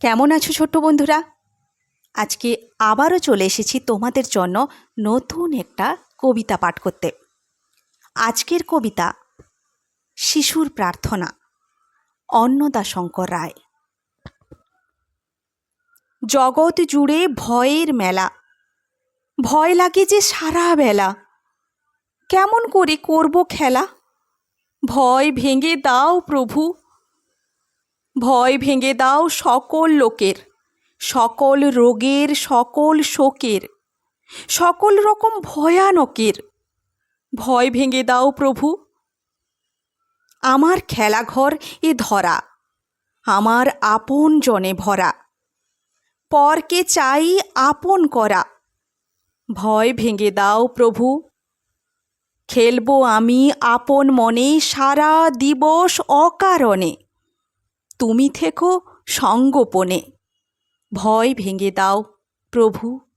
কেমন আছো ছোট্ট বন্ধুরা? আজকে আবারও চলে এসেছি তোমাদের জন্য নতুন একটা কবিতা পাঠ করতে। আজকের কবিতা, শিশুর প্রার্থনা, অন্নদা শঙ্কর রায়। জগৎ জুড়ে ভয়ের মেলা, ভয় লাগে যে সারা বেলা। কেমন করে করব খেলা? ভয় ভেঙে দাও প্রভু ভয় ভেঙে দাও সকল লোকের, সকল রোগের, সকল শোকের, সকল রকম ভয়ানকের। ভয় ভেঙে দাও প্রভু। আমার খেলাঘর এ ধরা, আমার আপন জনে ভরা। পরকে চাই আপন করা। ভয় ভেঙে দাও প্রভু। খেলব আমি আপন মনে সারা দিবস অকারণে। তুমি থেকো সঙ্গোপনে। ভয় ভেঙে দাও প্রভু।